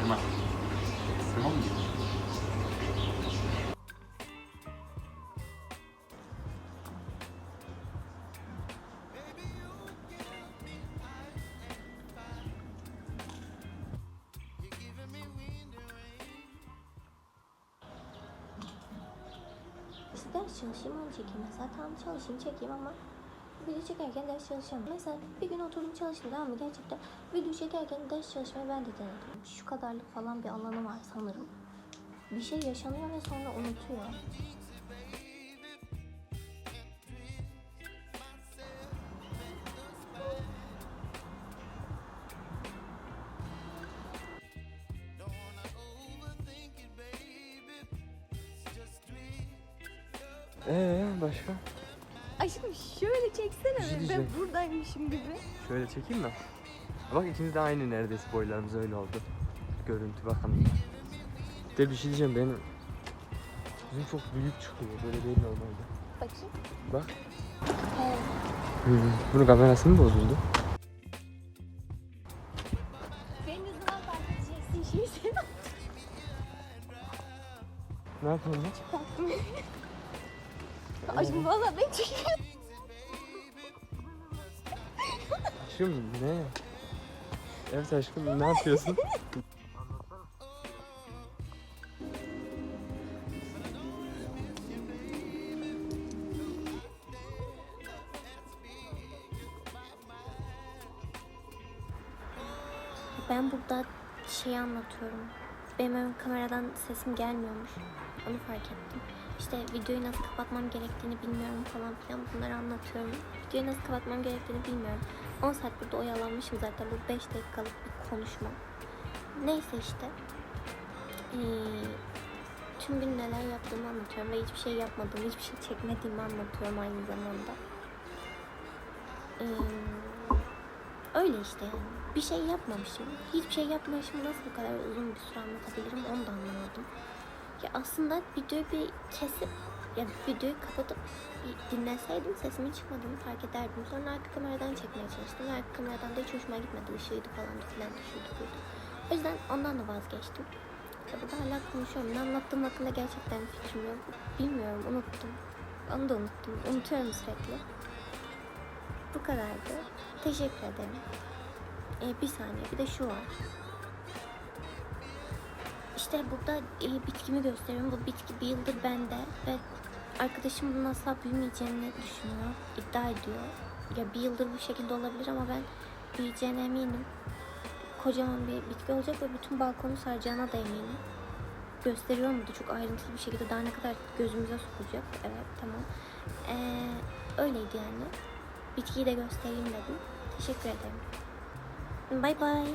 Ekstrema. Ekstrema mı diyor? İşte ders çalışayım onu çekeyim. Tamam çalışayım çekeyim ama video çekerken ders çalışamam. Mesela bir gün oturdum çalıştım mı? Gerçekten video çekerken ders çalışmayı ben de denedim. Şu kadarlık falan bir alanı var sanırım. Bir şey yaşanıyor ve sonra unutuyor. Ee başka? Aşkım şöyle çeksene. Şey ben diyeceğim. buradaymışım gibi. Şöyle çekeyim mi? Bak ikimiz de aynı neredeyse boylarımız öyle oldu. Görüntü bakın. De bir şey diyeceğim benim Yüzüm çok büyük çıkıyor. Böyle değil normalde. Bakayım. Bak. Evet. Hı. Bunun kamerası mı bozuldu? Benim yüzümden fark edeceksin şeyi sen Ne yapalım lan? Aşkım valla ben çekiyorum. Aşkım ne? Evet aşkım ne yapıyorsun? Ben burada şey anlatıyorum. Benim ön kameradan sesim gelmiyormuş. Onu fark ettim. İşte videoyu nasıl kapatmam gerektiğini bilmiyorum falan filan bunları anlatıyorum. Videoyu nasıl kapatmam gerektiğini bilmiyorum. 10 saat burada oyalanmışım zaten. Bu 5 dakikalık bir konuşma. Neyse işte. Ee, tüm gün neler yaptığımı anlatıyorum ve hiçbir şey yapmadığımı, hiçbir şey çekmediğimi anlatıyorum aynı zamanda. Ee, öyle işte yani. Bir şey yapmamışım. Hiçbir şey yapmamışım. Nasıl bu kadar uzun bir süre anlatabilirim onu da anlamadım. Ya aslında videoyu bir kesip ya videoyu kapatıp dinleseydim sesimin çıkmadığını fark ederdim. Sonra arka kameradan çekmeye çalıştım. Arka kameradan da hiç hoşuma gitmedi. Işığıydı falan filan düşürdü. O yüzden ondan da vazgeçtim. Ya burada hala konuşuyorum. Ne anlattığım hakkında gerçekten fikrim yok. Bilmiyorum unuttum. Onu da unuttum. Unutuyorum sürekli. Bu kadardı. Teşekkür ederim. Ee, bir saniye bir de şu var. İşte burada e, bitkimi gösteriyorum. Bu bitki bir yıldır bende ve arkadaşım bunun asla büyümeyeceğini düşünüyor. iddia ediyor. Ya bir yıldır bu şekilde olabilir ama ben büyüyeceğine eminim. Kocaman bir bitki olacak ve bütün balkonu saracağına da eminim. Gösteriyor muydu çok ayrıntılı bir şekilde daha ne kadar gözümüze sokulacak. Evet tamam. Ee, öyleydi yani. Bitkiyi de göstereyim dedim. Teşekkür ederim. Bye bye.